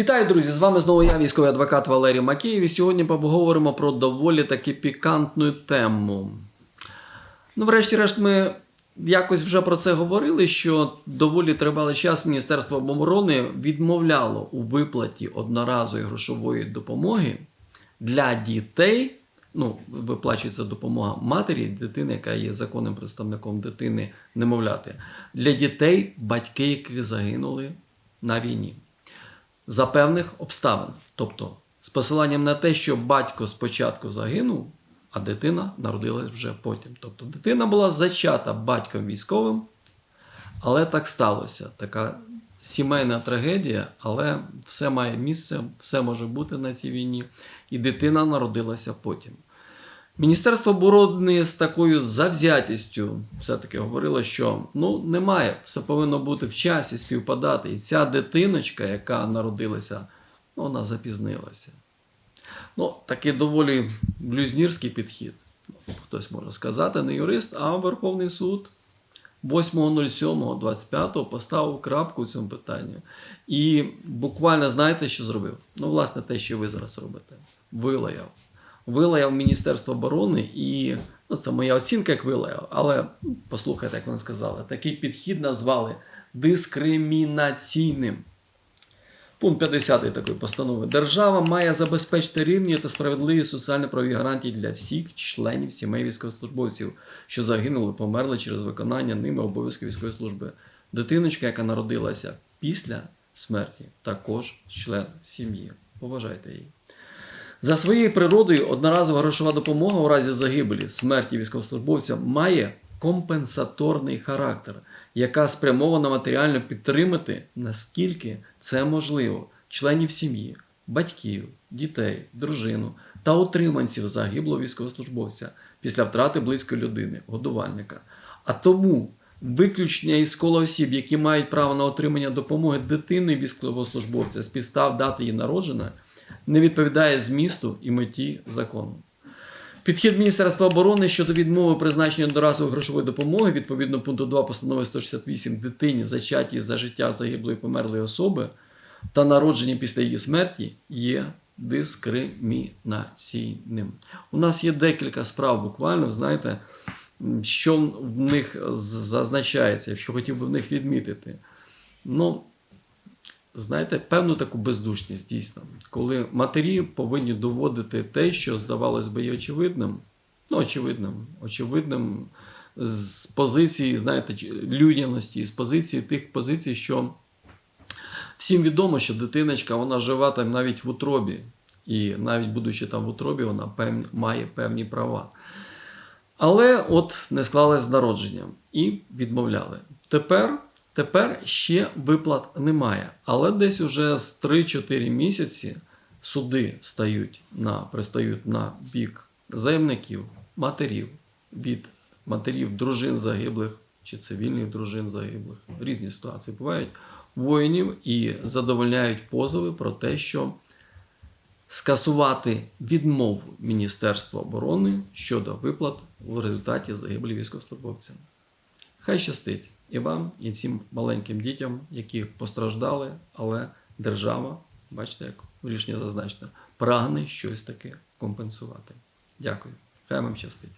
Вітаю, друзі! З вами знову я, військовий адвокат Валерій Макеєв. І сьогодні поговоримо про доволі таки пікантну тему. Ну, врешті-решт, ми якось вже про це говорили, що доволі тривалий час Міністерство оборони відмовляло у виплаті одноразової грошової допомоги для дітей. Ну, виплачується допомога матері дитини, яка є законним представником дитини немовляти, для дітей, батьки яких загинули на війні за певних обставин. Тобто, з посиланням на те, що батько спочатку загинув, а дитина народилась вже потім. Тобто, дитина була зачата батьком військовим, але так сталося. Така сімейна трагедія, але все має місце, все може бути на цій війні, і дитина народилася потім. Міністерство оборони з такою завзятістю все-таки говорило, що ну немає, все повинно бути в часі співпадати. І ця дитиночка, яка народилася, ну, вона запізнилася. Ну, такий доволі блюзнірський підхід. Хтось може сказати, не юрист, а Верховний суд 8.07.25 поставив крапку в цьому питанні. І буквально знаєте, що зробив? Ну, власне, те, що ви зараз робите. Вилаяв вилаяв Міністерство оборони, і ну, це моя оцінка, як вилаяв, але послухайте, як вони сказали, такий підхід назвали дискримінаційним. Пункт 50 такої постанови. Держава має забезпечити рівні та справедливі соціально-правові гарантії для всіх членів сімей військовослужбовців, що загинули, померли через виконання ними обов'язків військової служби. Дитиночка, яка народилася після смерті, також член сім'ї. Поважайте її. За своєю природою одноразова грошова допомога у разі загибелі смерті військовослужбовця має компенсаторний характер, яка спрямована матеріально підтримати, наскільки це можливо, членів сім'ї, батьків, дітей, дружину та утриманців загиблого військовослужбовця після втрати близької людини, годувальника. А тому виключення із кола осіб, які мають право на отримання допомоги дитини військовослужбовця з підстав дати її народження, не відповідає змісту і меті закону. Підхід Міністерства оборони щодо відмови призначення одноразової грошової допомоги відповідно пункту 2 постанови 168 дитині, зачатій за життя загиблої померлої особи та народженні після її смерті є дискримінаційним. У нас є декілька справ буквально, знаєте, що в них зазначається, що хотів би в них відмітити. Ну, знаєте, певну таку бездушність дійсно, коли матері повинні доводити те, що здавалось би є очевидним, ну, очевидним, очевидним з позиції, знаєте, людяності, з позиції тих позицій, що всім відомо, що дитиночка вона жива там навіть в утробі, і навіть будучи там в утробі, вона певні, має певні права. Але от не склалось з народженням і відмовляли. Тепер. Тепер ще виплат немає, але десь уже з 3-4 місяці суди стають на, пристають на бік заємників, матерів, від матерів дружин загиблих чи цивільних дружин загиблих. Різні ситуації бувають воїнів і задовольняють позови про те, що скасувати відмову Міністерства оборони щодо виплат в результаті загибелі військовослужбовця. Хай щастить і вам, і всім маленьким дітям, які постраждали, але держава, бачите, як в рішенні зазначено, прагне щось таке компенсувати. Дякую. Хай вам щастить.